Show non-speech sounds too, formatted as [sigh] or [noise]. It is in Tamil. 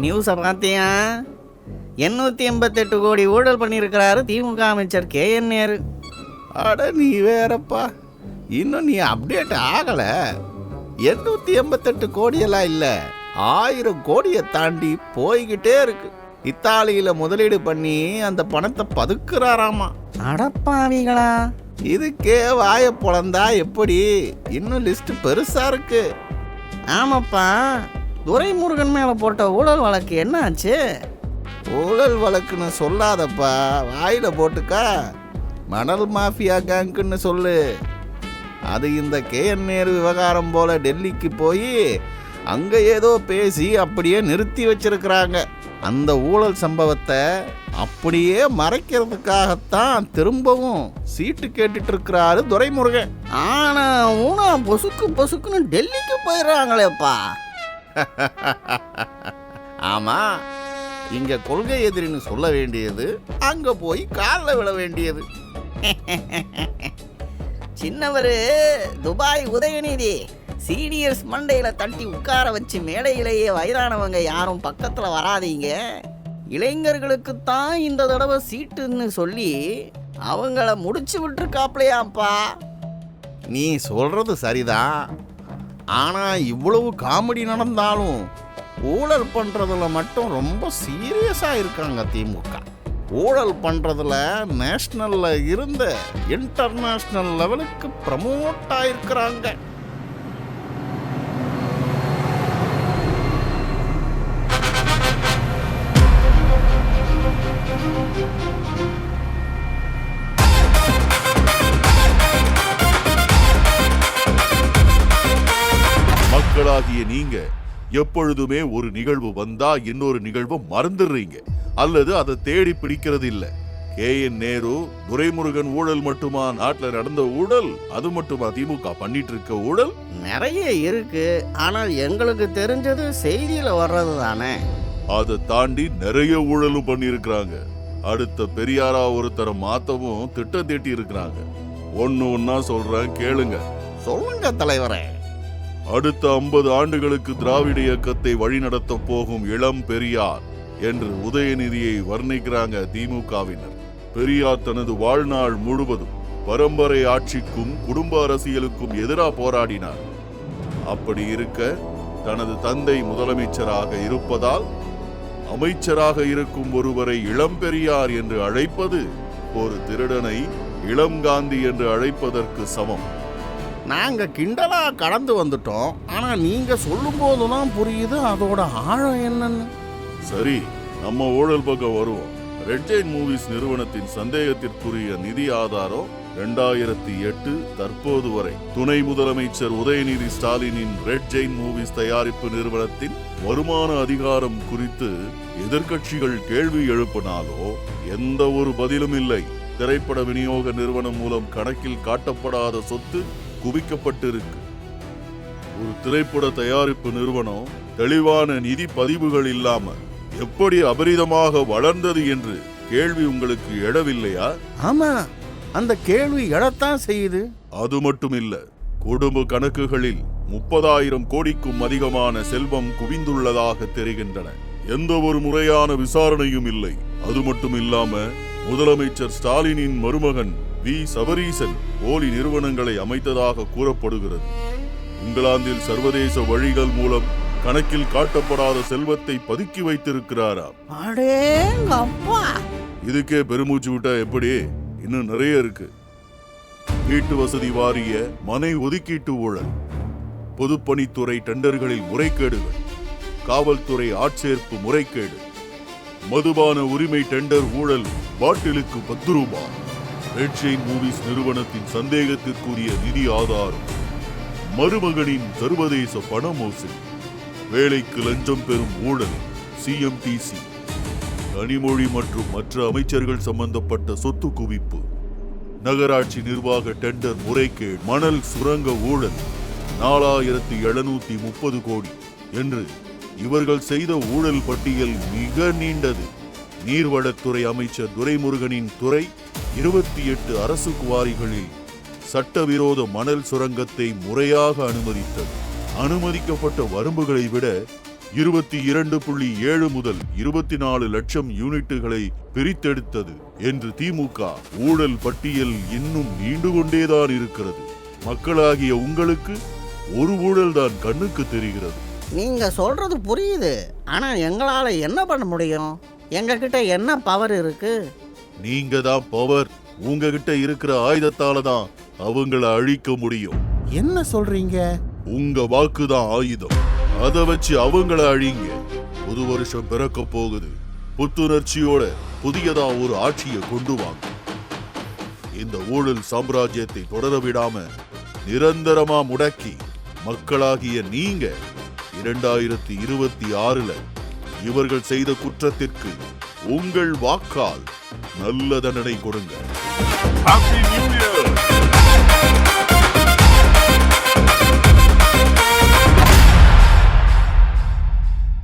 நியூஸை பார்த்தியா எண்ணூற்றி எண்பத்தெட்டு கோடி ஊழல் பண்ணியிருக்கிறாரு திமுக அமைச்சர் கே என் நேரு. அட நீ வேறப்பா. இன்னும் நீ அப்டேட் ஆகல. எண்ணூத்தி எண்பத்தெட்டு கோடியெல்லாம் இல்ல. ஆயிரம் கோடியை தாண்டி போய்கிட்டே இருக்கு. இத்தாலியில முதலீடு பண்ணி அந்த பணத்தை பதுக்குறாராமா. அடப்பாவிகளா. இதுக்கே வாய பொழந்தா எப்படி? இன்னும் லிஸ்ட் பெருசா இருக்கு. ஆமாப்பா. துரைமுருகன் மேலே போட்ட ஊழல் வழக்கு என்ன ஆச்சு ஊழல் வழக்குன்னு சொல்லாதப்பா. வாயில போட்டுக்கா. மணல் மாஃபியா கேங்குன்னு சொல்லு. அது இந்த கேஎன் நேரு விவகாரம் போல டெல்லிக்கு போய் அங்க ஏதோ பேசி அப்படியே நிறுத்தி வச்சிருக்கிறாங்க. அந்த ஊழல் சம்பவத்தை அப்படியே மறைக்கிறதுக்காகத்தான் திரும்பவும் சீட்டு கேட்டுட்டு இருக்கிறாரு துரைமுருகன். ஆனா ஊனா பொசுக்கு பொசுக்குன்னு டெல்லிக்கு போயிடுறாங்களேப்பா [laughs] ஆமா இங்க கொள்கை எதிரின்னு சொல்ல வேண்டியது அங்க போய் காலில் விழ வேண்டியது. [laughs] சின்னவர் துபாய் உதயநிதி சீனியர்ஸ் மண்டையில் தட்டி உட்கார வச்சு மேடையிலேயே வயதானவங்க யாரும் பக்கத்தில் வராதீங்க. இளைஞர்களுக்குத்தான் இந்த தடவை சீட்டுன்னு சொல்லி அவங்கள முடிச்சு விட்டுருக்காப்லையாப்பா நீ சொல்கிறது சரிதான். ஆனால் இவ்வளவு காமெடி நடந்தாலும் ஊழல் பண்ணுறதுல மட்டும் ரொம்ப சீரியஸாக இருக்காங்க திமுக. ஊழல் பண்ணுறதுல நேஷ்னலில் இருந்த இன்டர்நேஷ்னல் லெவலுக்கு ப்ரமோட் ஆயிருக்கிறாங்க. மக்களாகிய நீங்க எப்பொழுதுமே ஒரு நிகழ்வு வந்தா இன்னொரு நிகழ்வை மறந்துடுறீங்க. அல்லது அதை தேடி பிடிக்கிறது இல்ல கே. என். நேரு துரைமுருகன் ஊழல் மட்டுமா? நாட்டுல நடந்த ஊழல் அது மட்டுமா? திமுக பண்ணிட்டு இருக்க ஊழல்? நிறைய இருக்கு. ஆனால் எங்களுக்கு தெரிஞ்சது செய்தியில வர்றது தானே. அதை தாண்டி நிறைய ஊழலும் பண்ணியிருக்கிறாங்க. அடுத்த பெரியாரா ஒருத்தரை மாத்தவும் திட்டம் தீட்டி இருக்கிறாங்க ஒன்னு ஒன்னா சொல்றேன் கேளுங்க. சொல்லுங்க தலைவரே. அடுத்த ஐம்பது ஆண்டுகளுக்கு திராவிட இயக்கத்தை வழிநடத்த போகும் இளம் பெரியார் என்று உதயநிதியை வர்ணிக்கிறாங்க திமுகவினர். பெரியார் தனது வாழ்நாள் முழுவதும் பரம்பரை ஆட்சிக்கும் குடும்ப அரசியலுக்கும் எதிராக போராடினார். அப்படி இருக்க தனது தந்தை முதலமைச்சராக இருப்பதால் அமைச்சராக இருக்கும் ஒருவரை இளம் பெரியார் என்று அழைப்பது ஒரு திருடனை இளம் காந்தி என்று அழைப்பதற்கு சமம். நாங்கள் கிண்டலாக கடந்து வந்துட்டோம். ஆனால் நீங்கள் சொல்லும்போது தான் புரியுது அதோட ஆழம் என்னன்னு. சரி நம்ம ஊழல் பக்கம் வருவோம். ரெட் ஜெயின் மூவிஸ் நிறுவனத்தின் சந்தேகத்திற்குரிய நிதி ஆதாரம் ரெண்டாயிரத்தி எட்டு தற்போது வரை. துணை முதலமைச்சர் உதயநிதி ஸ்டாலினின் ரெட் ஜெயின் மூவிஸ் தயாரிப்பு நிறுவனத்தின் வருமான அதிகாரம் குறித்து எதிர்க்கட்சிகள் கேள்வி எழுப்பினாலோ எந்த ஒரு பதிலும் இல்லை. திரைப்பட விநியோக நிறுவனம் மூலம் கணக்கில் காட்டப்படாத சொத்து குவிக்கப்பட்டிருக்கு. ஒரு திரைப்பட தயாரிப்பு நிறுவனம் தெளிவான நிதி பதிவுகள் இல்லாம எப்படி அபரிதமாக வளர்ந்தது என்று கேள்வி உங்களுக்கு எழவில்லையா? ஆமா அந்த கேள்வி எழத்தான் செய்யுது. அது மட்டும் இல்ல குடும்ப கணக்குகளில் முப்பதாயிரம் கோடிக்கும் அதிகமான செல்வம் குவிந்துள்ளதாக தெரிகின்றன. எந்த ஒரு முறையான விசாரணையும் இல்லை. அது மட்டும் இல்லாம முதலமைச்சர் ஸ்டாலினின் மருமகன் வி. சபரீசன் போலி நிறுவனங்களை அமைத்ததாக கூறப்படுகிறது. இங்கிலாந்தில் சர்வதேச வழிகள் மூலம் கணக்கில் காட்டப்படாத செல்வத்தை பதுக்கி வைத்திருக்கிறாராம். இதுக்கே பெருமூச்சு விட்டா எப்படி? இன்னும் நிறைய இருக்கு. வீட்டு வசதி வாரிய மனை ஒதுக்கீட்டு ஊழல் பொதுப்பணித்துறை டெண்டர்களில் முறைகேடுகள் காவல்துறை ஆட்சேர்ப்பு முறைகேடு மதுபான உரிமை டெண்டர் ஊழல் பாட்டிலுக்கு பத்து ரூபாய் ரெட் ஜெயின் மூவிஸ் நிறுவனத்தின் சந்தேகத்திற்குரிய நிதி ஆதாரம். மருமகனின் சர்வதேச பண மோசடி. வேலைக்கு லஞ்சம் பெறும் ஊழல் சிஎம்டிசி கனிமொழி மற்றும் மற்ற அமைச்சர்கள் சம்பந்தப்பட்ட சொத்து குவிப்பு. நகராட்சி நிர்வாக டெண்டர் முறைகேடு மணல் சுரங்க ஊழல். நாலாயிரத்தி எழுநூத்தி முப்பது கோடி என்று இவர்கள் செய்த ஊழல் பட்டியல் மிக நீண்டது. நீர்வளத்துறை அமைச்சர் துரைமுருகனின் துறை இருபத்தி எட்டு அரசு குவாரிகளில் சட்டவிரோத மணல் சுரங்கத்தை முறையாக அனுமதித்தது. அனுமதிக்கப்பட்ட வரம்புகளை விட இருபத்தி இரண்டு புள்ளி ஏழு முதல் இருபத்தி நாலு லட்சம் யூனிட்டுகளை பிரித்தெடுத்தது என்று திமுக. ஊழல் பட்டியல் இன்னும் நீண்டு கொண்டேதான் இருக்கிறது. மக்களாகிய உங்களுக்கு ஒரு ஊழல் தான் கண்ணுக்கு தெரிகிறது. நீங்க சொல்றது புரியுது. ஆனா எங்களால என்ன பண்ண முடியும்? எங்ககிட்ட என்ன பவர் இருக்கு? நீங்க தான் பவர் உங்ககிட்ட இருக்கிற ஆயுதத்தால தான் அவங்கள அழிக்க முடியும். என்ன சொல்றீங்க? உங்க வாக்கு தான் ஆயுதம். அதை வச்சு அவங்கள அழிங்க. புது வருஷம் பிறக்க போகுது. புத்துணர்ச்சியோட புதியதா ஒரு ஆட்சியை கொண்டு வாங்க. இந்த ஊழல் சாம்ராஜ்யத்தை தொடர விடாம நிரந்தரமா முடக்கி மக்களாகிய நீங்க இரண்டாயிரத்தி இருபத்தி ஆறுல இவர்கள் செய்த குற்றத்திற்கு உங்கள் வாக்கால் நல்ல தண்டனை கொடுங்க.